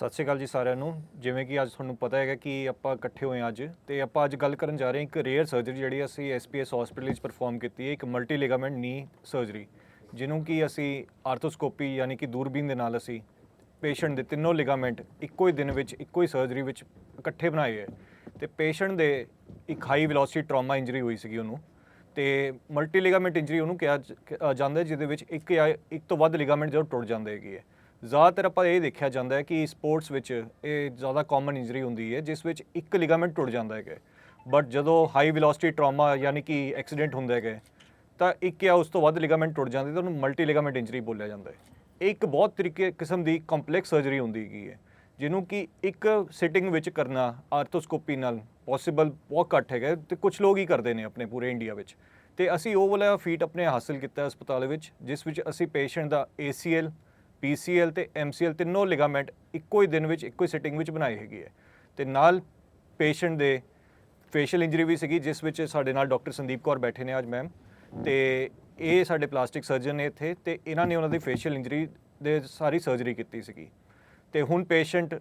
ਸਤਿ ਸ਼੍ਰੀ ਅਕਾਲ ਜੀ ਸਾਰਿਆਂ ਨੂੰ। ਜਿਵੇਂ ਕਿ ਅੱਜ ਤੁਹਾਨੂੰ ਪਤਾ ਹੈਗਾ ਕਿ ਆਪਾਂ ਇਕੱਠੇ ਹੋਏ ਹਾਂ ਅੱਜ। ਤੇ ਆਪਾਂ ਅੱਜ ਗੱਲ ਕਰਨ ਜਾ ਰਹੇ ਹਾਂ ਇੱਕ ਰੇਅਰ ਸਰਜਰੀ ਜਿਹੜੀ ਅਸੀਂ ਐਸਪੀਐਸ ਹਸਪੀਟਲ ਵਿੱਚ ਪਰਫਾਰਮ ਕੀਤੀ ਹੈ, ਇੱਕ ਮਲਟੀ ਲਿਗਾਮੈਂਟ ਨੀ ਸਰਜਰੀ ਜਿਹਨੂੰ ਕਿ ਅਸੀਂ ਆਰਥੋਸਕੋਪੀ ਯਾਨੀ ਕਿ ਦੂਰਬੀਨ ਦੇ ਨਾਲ ਅਸੀਂ ਪੇਸ਼ੈਂਟ ਦੇ ਤਿੰਨੋਂ ਲਿਗਾਮੈਂਟ ਇੱਕੋ ਹੀ ਦਿਨ ਵਿੱਚ, ਇੱਕੋ ਹੀ ਸਰਜਰੀ ਵਿੱਚ ਇਕੱਠੇ ਬਣਾਏ ਹੈ ਤੇ ਪੇਸ਼ੈਂਟ ਦੇ ਇੱਕ ਹਾਈ ਵੈਲੋਸਿਟੀ ਟਰਾਮਾ ਇੰਜਰੀ ਹੋਈ ਸੀਗੀ ਉਹਨੂੰ। ਤੇ ਮਲਟੀ ਲਿਗਾਮੈਂਟ ਇੰਜਰੀ ਉਹਨੂੰ ਕਿਹਾ ਜਾਂਦਾ ਜਿਹਦੇ ਵਿੱਚ ਇੱਕ ਜਾਂ ਇੱਕ ਤੋਂ ਵੱਧ ਲਿਗਾਮੈਂਟ ਜਦੋਂ ਟੁੱਟ ਜਾਂਦੇ ਹੈਗੇ ਹੈ। ਜ਼ਿਆਦਾਤਰ ਆਪਾਂ ਇਹ ਦੇਖਿਆ ਜਾਂਦਾ ਹੈ ਕਿ ਸਪੋਰਟਸ ਵਿੱਚ ਇਹ ਜ਼ਿਆਦਾ ਕਾਮਨ ਇੰਜਰੀ ਹੁੰਦੀ ਹੈ, ਜਿਸ ਵਿੱਚ ਇੱਕ ਲਿਗਾਮੈਂਟ ਟੁੱਟ ਜਾਂਦਾ ਹੈਗਾ ਬਟ ਜਦੋਂ ਹਾਈ ਵੈਲੋਸਿਟੀ ਟਰਾਮਾ ਯਾਨੀ ਕਿ ਐਕਸੀਡੈਂਟ ਹੁੰਦਾ ਹੈਗਾ ਤਾਂ ਇੱਕ ਜਾਂ ਉਸ ਤੋਂ ਵੱਧ ਲਿਗਾਮੈਂਟ ਟੁੱਟ ਜਾਂਦੇ ਤਾਂ ਉਹਨੂੰ ਮਲਟੀ ਲਿਗਾਮੈਂਟ ਇੰਜਰੀ ਬੋਲਿਆ ਜਾਂਦਾ ਹੈ। ਇਹ ਇੱਕ ਬਹੁਤ ਤਰੀਕੇ ਕਿਸਮ ਦੀ ਕੰਪਲੈਕਸ ਸਰਜਰੀ ਹੁੰਦੀ ਹੈਗੀ ਹੈ, ਜਿਹਨੂੰ ਕਿ ਇੱਕ ਸਿਟਿੰਗ ਵਿੱਚ ਕਰਨਾ ਆਰਥੋਸਕੋਪੀ ਨਾਲ ਪੋਸੀਬਲ ਬਹੁਤ ਘੱਟ ਹੈਗਾ ਤੇ ਕੁਝ ਲੋਕ ਹੀ ਕਰਦੇ ਨੇ ਆਪਣੇ ਪੂਰੇ ਇੰਡੀਆ ਵਿੱਚ। ਤੇ ਅਸੀਂ ਉਹ ਵਾਲਾ ਫੀਟ ਆਪਣੇ ਹਾਸਲ ਕੀਤਾ ਹਸਪਤਾਲ ਵਿੱਚ, ਜਿਸ ਵਿੱਚ ਅਸੀਂ ਪੇਸ਼ੈਂਟ ਦਾ ACL PCL ਤੇ MCL ਤਿੰਨੋਂ ਲਿਗਾਮੈਂਟ ਇੱਕੋ ਹੀ ਦਿਨ ਵਿੱਚ ਇੱਕੋ ਹੀ ਸਿਟਿੰਗ ਵਿੱਚ ਬਣਾਏ ਹੈਗੇ ਹੈ। ਤੇ ਨਾਲ ਪੇਸ਼ੈਂਟ ਦੇ ਫੇਸ਼ੀਅਲ ਇੰਜਰੀ ਵੀ ਸੀਗੀ ਜਿਸ ਵਿੱਚ ਸਾਡੇ ਨਾਲ ਡਾਕਟਰ ਸੰਦੀਪ ਕੌਰ ਬੈਠੇ ਨੇ ਅੱਜ ਮੈਮ ਤੇ ਇਹ ਸਾਡੇ ਪਲਾਸਟਿਕ ਸਰਜਨ ਨੇ ਇੱਥੇ ਤੇ ਇਹਨਾਂ ਨੇ ਉਹਨਾਂ ਦੀ ਫੇਸ਼ੀਅਲ ਇੰਜਰੀ ਦੇ ਸਾਰੀ ਸਰਜਰੀ ਕੀਤੀ ਸੀਗੀ। ਤੇ ਹੁਣ ਪੇਸ਼ੈਂਟ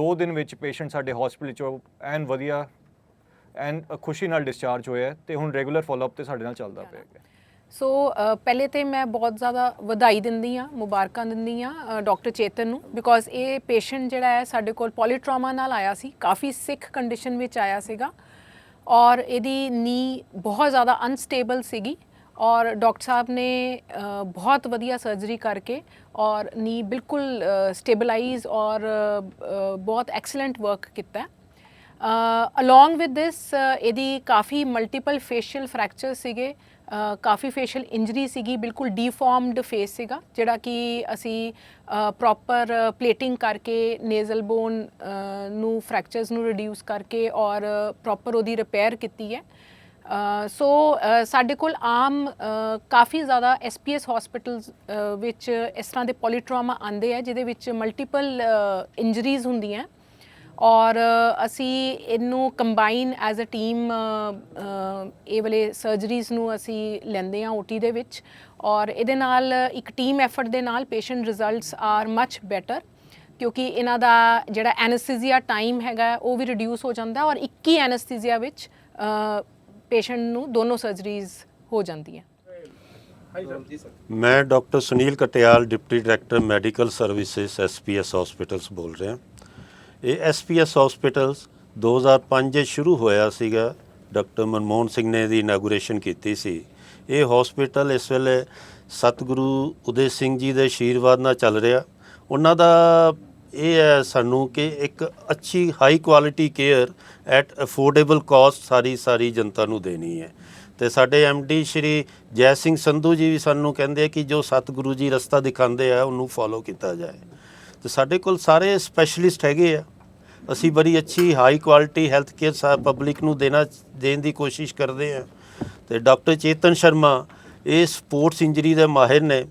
2 ਦਿਨ ਵਿੱਚ ਪੇਸ਼ੈਂਟ ਸਾਡੇ ਹਸਪੀਟਲ ਚੋਂ ਐਨ ਵਧੀਆ ਐਨ ਖੁਸ਼ੀ ਨਾਲ ਡਿਸਚਾਰਜ ਹੋਇਆ ਤੇ ਹੁਣ ਰੈਗੂਲਰ ਫਾਲੋਅਪ ਤੇ ਸਾਡੇ ਨਾਲ ਚੱਲਦਾ ਪਿਆ ਹੈ। ਸੋ ਪਹਿਲੇ ਤੇ ਮੈਂ ਬਹੁਤ ਜ਼ਿਆਦਾ ਵਧਾਈ ਦਿੰਦੀ ਆ ਮੁਬਾਰਕਾਂ ਦਿੰਦੀ ਆ ਡਾਕਟਰ ਚੇਤਨ ਨੂੰ ਬਿਕੋਜ਼ ਇਹ ਪੇਸ਼ੈਂਟ ਜਿਹੜਾ ਹੈ ਸਾਡੇ ਕੋਲ ਪੋਲੀਟਰਾਮਾ ਨਾਲ ਆਇਆ ਸੀ, ਕਾਫੀ ਸਿੱਖ ਕੰਡੀਸ਼ਨ ਵਿੱਚ ਆਇਆ ਸੀਗਾ ਔਰ ਇਹਦੀ ਨੀ ਬਹੁਤ ਜ਼ਿਆਦਾ ਅਨਸਟੇਬਲ ਸੀਗੀ ਔਰ ਡਾਕਟਰ ਸਾਹਿਬ ਨੇ ਬਹੁਤ ਵਧੀਆ ਸਰਜਰੀ ਕਰਕੇ ਔਰ ਨੀ ਬਿਲਕੁਲ ਸਟੇਬਲਾਈਜ਼ ਔਰ ਬਹੁਤ ਐਕਸਲੈਂਟ ਵਰਕ ਕੀਤਾ ਅਲੋਂਗ ਵਿਦ this ਇਹਦੀ ਕਾਫੀ ਮਲਟੀਪਲ ਫੇਸ਼ੀਅਲ ਫ੍ਰੈਕਚਰ ਸੀਗੇ ਕਾਫੀ ਫੇਸ਼ੀਅਲ ਇੰਜਰੀ ਸੀਗੀ, ਬਿਲਕੁਲ ਡੀਫਾਰਮਡ ਫੇਸ ਸੀਗਾ, ਜਿਹੜਾ ਕਿ ਅਸੀਂ ਪ੍ਰੋਪਰ ਪਲੇਟਿੰਗ ਕਰਕੇ ਨੇਜ਼ਲ ਬੋਨ ਨੂੰ ਫ੍ਰੈਕਚਰਸ ਨੂੰ ਰਿਡਿਊਸ ਕਰਕੇ ਔਰ ਪ੍ਰੋਪਰ ਉਹਦੀ ਰਿਪੇਅਰ ਕੀਤੀ ਹੈ। ਸੋ ਸਾਡੇ ਕੋਲ ਆਮ ਕਾਫੀ ਜ਼ਿਆਦਾ ਐਸਪੀਐਸ ਹਸਪੀਟਲਸ ਵਿੱਚ ਇਸ ਤਰ੍ਹਾਂ ਦੇ ਪੋਲੀਟਰਾਮਾ ਆਉਂਦੇ ਆ, ਜਿਹਦੇ ਵਿੱਚ ਮਲਟੀਪਲ ਇੰਜਰੀਜ਼ ਹੁੰਦੀਆਂ। ਔਰ ਅਸੀਂ ਇਹਨੂੰ ਕੰਬਾਈਨ ਐਜ਼ ਅ ਟੀਮ ਇਹ ਵਾਲੇ ਸਰਜਰੀਜ਼ ਨੂੰ ਅਸੀਂ ਲੈਂਦੇ ਹਾਂ ਓਟੀ ਦੇ ਵਿੱਚ ਔਰ ਇਹਦੇ ਨਾਲ ਇੱਕ ਟੀਮ ਐਫਰਟ ਦੇ ਨਾਲ patient results are much better ਕਿਉਂਕਿ ਇਹਨਾਂ ਦਾ ਜਿਹੜਾ ਐਨਸਥੀਸੀਆ ਟਾਈਮ ਹੈਗਾ, ਉਹ ਵੀ ਰਿਡਿਊਸ ਹੋ ਜਾਂਦਾ ਔਰ 21 ਐਨਸਥੀਸੀਆ ਵਿੱਚ ਪੇਸ਼ੈਂਟ ਨੂੰ ਦੋਨੋਂ ਸਰਜਰੀਜ਼ ਹੋ ਜਾਂਦੀਆਂ। ਮੈਂ doctor Sunil Katyal, deputy director medical services SPS hospitals ਬੋਲ ਰਿਹਾ। ਇਹ ਐਸਪੀਐਸ ਹਸਪੀਟਲਸ 2005 'ਚ ਸ਼ੁਰੂ ਹੋਇਆ ਸੀਗਾ। ਡਾਕਟਰ ਮਨਮੋਹਨ ਸਿੰਘ ਨੇ ਦੀ ਇਨਾਗੂਰੇਸ਼ਨ ਕੀਤੀ ਸੀ। ਇਹ ਹਸਪੀਟਲ ਇਸ ਵੇਲੇ ਸਤਿਗੁਰੂ ਉਦੇ ਸਿੰਘ ਜੀ ਦੇ ਆਸ਼ੀਰਵਾਦ ਨਾਲ ਚੱਲ ਰਿਹਾ। ਉਹਨਾਂ ਦਾ ਇਹ ਹੈ ਸਾਨੂੰ ਕਿ ਇੱਕ ਅੱਛੀ high quality care at affordable cost ਸਾਰੀ ਸਾਰੀ ਜਨਤਾ ਨੂੰ ਦੇਣੀ ਹੈ। ਤੇ ਸਾਡੇ ਡੀ ਸ਼੍ਰੀ ਜੈ ਸਿੰਘ ਸੰਧੂ ਜੀ ਵੀ ਸਾਨੂੰ ਕਹਿੰਦੇ ਆ ਕਿ ਜੋ ਸਤਿਗੁਰੂ ਜੀ ਰਸਤਾ ਦਿਖਾਉਂਦੇ ਆ, ਉਹਨੂੰ ਫੋਲੋ ਕੀਤਾ ਜਾਏ। ਤੇ ਸਾਡੇ ਕੋਲ ਸਾਰੇ ਸਪੈਸ਼ਲਿਸਟ ਹੈਗੇ ਆ। ਅਸੀਂ ਬੜੀ ਅੱਛੀ high quality health care public ਨੂੰ ਦੇਣਾ, ਦੇਣ ਦੀ ਕੋਸ਼ਿਸ਼ ਕਰਦੇ ਹਾਂ। ਤੇ ਡਾਕਟਰ ਚੇਤਨ ਸ਼ਰਮਾ, ਇਹ ਸਪੋਰਟਸ ਇੰਜਰੀ ਦੇ ਮਾਹਿਰ ਨੇ।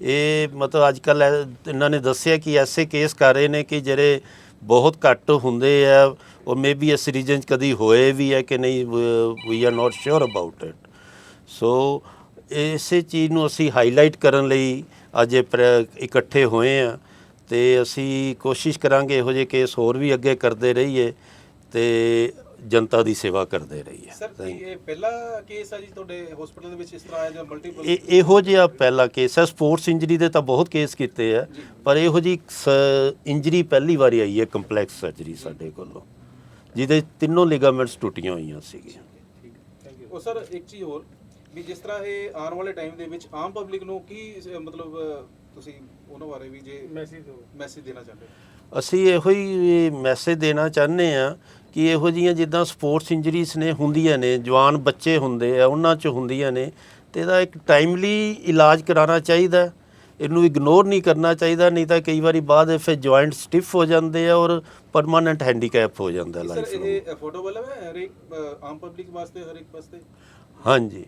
ਇਹ ਮਤਲਬ ਅੱਜ ਕੱਲ ਇਹਨਾਂ ਨੇ ਦੱਸਿਆ ਕਿ ਐਸੇ ਕੇਸ ਕਰ ਰਹੇ ਨੇ ਕਿ ਜਿਹੜੇ ਬਹੁਤ ਘੱਟ ਹੁੰਦੇ ਆ ਔਰ ਮੇਬੀ ਇਸ ਰੀਜਨ 'ਚ ਕਦੀ ਹੋਏ ਵੀ ਹੈ ਕਿ ਨਹੀਂ, we are not sure about it so ਇਸੇ ਚੀਜ਼ ਨੂੰ ਅਸੀਂ ਹਾਈਲਾਈਟ ਕਰਨ ਲਈ ਅੱਜ ਇਹ ਇਕੱਠੇ ਹੋਏ ਆ ਤੇ ਅਸੀਂ ਕੋਸ਼ਿਸ਼ ਕਰਾਂਗੇ ਇਹੋ ਜਿਹੇ ਕੇਸ ਹੋਰ ਵੀ ਅੱਗੇ ਕਰਦੇ ਰਹੀਏ ਤੇ ਜਨਤਾ ਦੀ ਸੇਵਾ ਕਰਦੇ ਰਹੀਏ। ਸਰ ਕੀ ਇਹ ਪਹਿਲਾ ਕੇਸ ਆ ਜੀ ਤੁਹਾਡੇ ਹਸਪੀਟਲ ਦੇ ਵਿੱਚ ਇਸ ਤਰ੍ਹਾਂ ਆਇਆ ਜਾਂ ਮਲਟੀਪਲ ਇਹ ਇਹੋ ਜਿਹਾ ਪਹਿਲਾ ਕੇਸ ਹੈ। ਸਪੋਰਟਸ ਇੰਜਰੀ ਦੇ ਤਾਂ ਬਹੁਤ ਕੇਸ ਕੀਤੇ ਆ ਪਰ ਇਹੋ ਜੀ ਇੰਜਰੀ ਪਹਿਲੀ ਵਾਰੀ ਆਈ ਹੈ ਕੰਪਲੈਕਸ ਸਰਜਰੀ ਸਾਡੇ ਕੋਲੋਂ ਜਿਹਦੇ ਤਿੰਨੋਂ ਲਿਗਾਮੈਂਟਸ ਟੁੱਟੀਆਂ ਹੋਈਆਂ ਸੀਗੀਆਂ। ਉਹ ਸਰ ਇੱਕ ਚੀਜ਼ ਹੋਰ ਵੀ ਜਿਸ ਤਰ੍ਹਾਂ ਇਹ ਆਉਣ ਵਾਲੇ ਟਾਈਮ ਦੇ ਵਿੱਚ ਆਮ ਪਬਲਿਕ ਨੂੰ ਕੀ ਮਤਲਬ ਤੁਸੀਂ ਉਹਨਾਂ ਬਾਰੇ ਵੀ ਜੇ ਮੈਸੇਜ ਮੈਸੇਜ ਦੇਣਾ ਚਾਹੁੰਦੇ ਹੋ? ਅਸੀਂ ਇਹੋ ਹੀ ਮੈਸੇਜ ਦੇਣਾ ਚਾਹੁੰਦੇ ਆ ਕਿ ਇਹੋ ਜੀਆਂ ਜਿੱਦਾਂ ਸਪੋਰਟਸ ਇੰਜਰੀਜ਼ ਨੇ ਹੁੰਦੀਆਂ ਨੇ ਜਵਾਨ ਬੱਚੇ ਹੁੰਦੇ ਆ ਉਹਨਾਂ 'ਚ ਹੁੰਦੀਆਂ ਨੇ ਤੇ ਇਹਦਾ ਇੱਕ ਟਾਈਮਲੀ ਇਲਾਜ ਕਰਾਉਣਾ ਚਾਹੀਦਾ। ਇਹਨੂੰ ਇਗਨੋਰ ਨਹੀਂ ਕਰਨਾ ਚਾਹੀਦਾ ਨਹੀਂ ਤਾਂ ਕਈ ਵਾਰੀ ਬਾਅਦ ਫਿਰ ਜੁਆਇੰਟ ਸਟਿਫ ਹੋ ਜਾਂਦੇ ਆ ਔਰ ਪਰਮਾਨੈਂਟ ਹੈਂਡੀਕੈਪ ਹੋ ਜਾਂਦਾ ਸਰ ਲਾਈਫ ਨੂੰ। ਇਹ ਅਫੋਰਡੇਬਲ ਹੈ ਹਰ ਇੱਕ ਆਮ ਪਬਲਿਕ ਵਾਸਤੇ ਹਰ ਇੱਕ ਵਾਸਤੇ? ਹਾਂਜੀ।